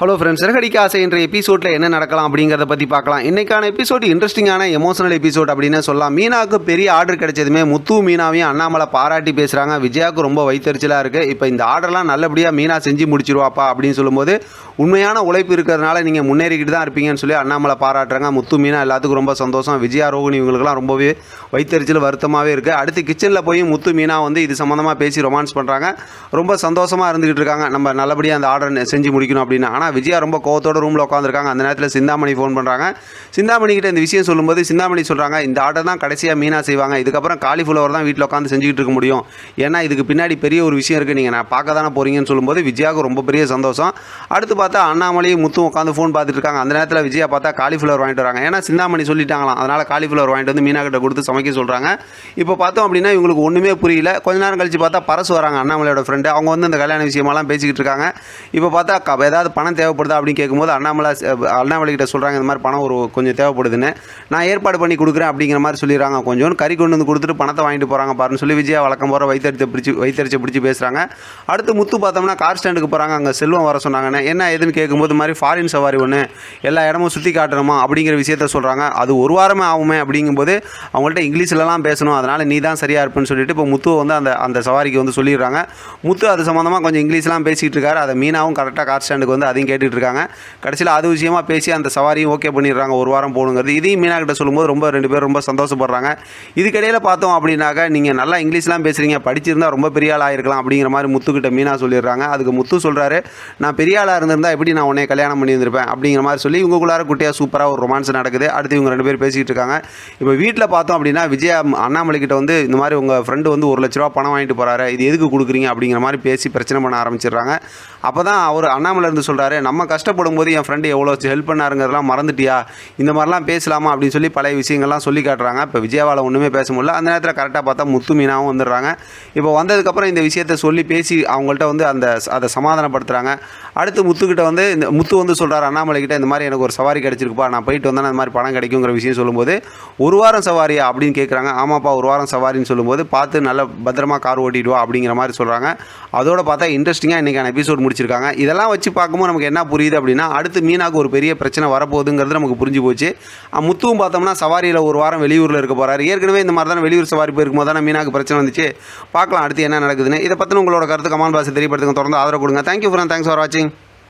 Hello friends Siragadikka ஆசை என்ற எபிசோடில் என்ன நடக்கலாம் அப்படிங்கிறத பற்றி பார்க்கலாம். இன்றைக்கான எபிசோட் இன்ட்ரெஸ்டிங்கான எமோஷனல் எபிசோட் அப்படின்னு சொல்லலாம். மீனாவுக்கு பெரிய ஆர்டர் கிடைச்சதுமே முத்து மீனாவையும் அண்ணாமலை பாராட்டி பேசுகிறாங்க விஜயாவுக்கு ரொம்ப வைத்தறிச்சலாக இருக்குது இப்போ இந்த ஆர்டர்லாம் நல்லபடியாக மீனா செஞ்சு முடிச்சிருவாப்பா அப்படின்னு சொல்லும்போது உண்மையான உழைப்பு இருக்கிறதுனால நீங்கள் முன்னேறிக்கிட்டு தான் இருப்பீங்கன்னு சொல்லி அண்ணாமலை பாராட்டுறாங்க. முத்து மீனா எல்லாத்துக்கும் ரொம்ப சந்தோஷம். விஜயா ரோகிணி இவங்களுக்குலாம் ரொம்பவே வைத்தறிச்சல் வருத்தமாகவே இருக்குது அடுத்து கிச்சனில் போய் முத்து மீனா வந்து இது சம்மந்தமாக பேசி ரொமான்ஸ் பண்ணுறாங்க ரொம்ப சந்தோஷமாக இருந்துக்கிட்டு இருக்காங்க. நம்ம நல்லபடியாக அந்த ஆர்டர் செஞ்சு முடிக்கணும் அப்படின்னு. ஆனால் விஜயா ரொம்ப கோவத்தோட ரூமில் உட்காந்துருக்காங்க அந்த நேரத்தில் சிந்தாமணி ஃபோன் பண்ணுறாங்க சிந்தாமணி கிட்ட இந்த விஷயம் சொல்லும்போது சிந்தாமணி சொல்கிறாங்க இந்த ஆர்டர் தான் கடைசியாக மீனா செய்வாங்க. இதுக்கப்புறம் காலிஃப்ளவர் தான் வீட்டில் உட்காந்து செஞ்சுக்கிட்டு இருக்க முடியும். ஏன்னா இதுக்கு பின்னாடி பெரிய ஒரு விஷயம் இருக்குது நீங்கள் நான் பார்க்க தானே போகிறீங்கன்னு சொல்லும்போது விஜயாவுக்கு ரொம்ப பெரிய சந்தோஷம். அடுத்து பார்த்தா அண்ணாமலையும் முத்தும் உட்காந்து ஃபோன் பார்த்துட்டு இருக்காங்க. அந்த நேரத்தில் விஜயா பார்த்தா காலிஃப்ளவர் வாங்கிட்டு வராங்க. ஏன்னா சிந்தாமணி சொல்லிட்டாங்களாம். அதனால் காலிஃப்ளவர் வாங்கிட்டு வந்து மீனா கிட்ட கொடுத்து சமைக்க சொல்கிறாங்க இப்போ பார்த்தோம் அப்படின்னா இவங்களுக்கு ஒன்றுமே புரியல. கொஞ்ச நேரம் கழிச்சு பார்த்தா பரசு வராங்க அண்ணாமலையோட ஃப்ரெண்டு அவங்க வந்து இந்த கல்யாண விஷயமெல்லாம் பேசிக்கிட்டு இருக்காங்க. இப்போ பார்த்தா ஏதாவது பணம் தேவைப்படுதா அப்படின்னு கேட்கும்போது அண்ணாமலை அண்ணாமலைக்கிட்ட அண்ணாமலை கிட்ட சொல்கிறாங்க இந்த மாதிரி பணம் ஒரு கொஞ்சம் தேவைப்படுதுன்னு. நான் ஏற்பாடு பண்ணி கொடுக்குறேன் அப்படிங்கிற மாதிரி சொல்லிடுறாங்க கொஞ்சம். கறி கொண்டு வந்து கொடுத்துட்டு பணத்தை வாங்கிட்டு போகிறாங்க பாருன்னு சொல்லி விஜயா வழக்கம் போகிற வைத்தறிச்சை பிடிச்சி வைத்தறிச்சை பிடிச்சி பேசுகிறாங்க அடுத்து முத்து பார்த்தோம்னா கார் ஸ்டாண்டுக்கு போகிறாங்க அங்கே செல்வம் வர சொன்னாங்கன்னு. என்ன ஏதுன்னு கேட்கும்போது மாதிரி ஃபாரின் சவாரி ஒன்று எல்லா இடமும் சுற்றி காட்டணுமா அப்படிங்கிற விஷயத்த சொல்கிறாங்க அது ஒரு வாரமே ஆகுமே அப்படிங்கும்போது அவங்கள்ட்ட இங்கிலீஷ்லலாம் பேசணும். அதனால் நீ தான் சரியாக இருப்பேன்னு சொல்லிட்டு இப்போ முத்துவை வந்து அந்த அந்த சவாரிக்கு வந்து சொல்லிடுறாங்க. முத்து அது சம்மந்தமாக கொஞ்சம் இங்கிலீஷ்லாம் பேசிகிட்டு இருக்காரு. அதை மீனாவும் கரெக்டாக கார் ஸ்டாண்டுக்கு வந்து அதையும் கேட்டுட்டு இருக்காங்க கடைசியில் அது விஷயமா பேசி அந்த சவாரியும் ஓகே பண்ணிடுறாங்க. ஒரு வாரம் போகணுங்கிறது. இதையும் மீனாக்கிட்ட சொல்லும்போது ரொம்ப ரெண்டு பேரும் ரொம்ப சந்தோஷப்படுறாங்க. இதுக்கிடையில் பார்த்தோம் அப்படின்னாக்கா நீங்கள் நல்லா இங்கிலீஷ்லாம் பேசுகிறீங்க படிச்சிருந்தா ரொம்ப பெரிய ஆளாக இருக்கலாம் அப்படிங்கிற மாதிரி முத்துக்கிட்ட மீனா சொல்லிடுறாங்க. அதுக்கு முத்து சொல்கிறாரு நான் பெரிய ஆளாக இருந்திருந்தால் எப்படி நான் உன்னை கல்யாணம் பண்ணியிருந்திருப்பேன்? அப்படிங்கிற மாதிரி சொல்லி இவங்களுக்குள்ளார குட்டியாக சூப்பராக ஒரு ரொமான்ஸ் நடக்குது. அடுத்து இவங்க ரெண்டு பேர் பேசிக்கிட்டு இருக்காங்க. இப்போ வீட்டில் பார்த்தோம் அப்படின்னா விஜயா அண்ணாமலை கிட்ட வந்து இந்த மாதிரி உங்கள் ஃப்ரெண்டு வந்து ஒரு லட்ச ரூபா பணம் வாங்கிட்டு போகிறாரு இது எதுக்கு கொடுக்குறீங்க? அப்படிங்கிற மாதிரி பேசி பிரச்சனை பண்ண ஆரம்பிச்சிடுறாங்க. அப்போ தான் அவர் அண்ணாமலை இருந்து சொல்கிறாரு நம்ம கஷ்டப்படும் போது என் ஃப்ரெண்டு எவ்வளோ ஹெல்ப் பண்ணாருங்கிறதெல்லாம் மறந்துட்டியா? இந்த மாதிரிலாம் பேசலாமா? அப்படின்னு சொல்லி பழைய விஷயங்கள்லாம் சொல்லி காட்டுறாங்க. இப்போ விஜயவாலை ஒன்றுமே பேச முடியல. அந்த நேரத்தில் கரெக்டாக பார்த்தா முத்து மீனாவும் வந்துடுறாங்க. இப்போ வந்ததுக்கப்புறம் இந்த விஷயத்த சொல்லி பேசி அவங்கள்ட்ட வந்து அந்த அதை சமாதானப்படுத்துகிறாங்க அடுத்து முத்துக்கிட்ட வந்து இந்த முத்து வந்து சொல்கிறார் அண்ணாமலை கிட்ட இந்த மாதிரி எனக்கு ஒரு சவாரி கிடச்சிருக்குப்பா. நான் போயிட்டு வந்தேன் அந்த மாதிரி பணம் கிடைக்குங்கிற விஷயம் சொல்லும்போது ஒரு வாரம் சவாரியா? அப்படின்னு கேட்குறாங்க ஆமாப்பா ஒரு வாரம் சவாரின்னு சொல்லும்போது பார்த்து நல்ல பத்திரமா கார் ஓட்டிட்டு வா. அப்படிங்கிற மாதிரி சொல்கிறாங்க அதோட பார்த்தா இன்ட்ரெஸ்டிங்காக இன்றைக்கான எபிசோட் முடிச்சிருக்காங்க. இதெல்லாம் வச்சு பார்க்கும்போது நமக்கு என்ன புரியுது அப்படின்னா அடுத்து மீனாக்கு ஒரு பெரிய பிரச்சனை வரப்போகுதுங்கிறது நமக்கு புரிஞ்சு போச்சு. முத்துவும் பார்த்தோம்னா சவாரியில் ஒரு வாரம் வெளியூரில் இருக்க போகிறாரு ஏற்கனவே இந்த மாதிரி தானே வெளியூர் சவாரி போயிருக்கும் தானே மீனாக்கு பிரச்சனை வந்துச்சு. பார்க்கலாம் அடுத்து என்ன நடக்குதுன்னு. இதை பற்றின உங்களோட கருத்து கமான் பாஸ் தெரியப்படுத்துங்க. தொடர்ந்து ஆதரவு கொடுங்க. தேங்க்யூ ஃபார் தேங்க்ஸ் ஃபார் வாட்சிங்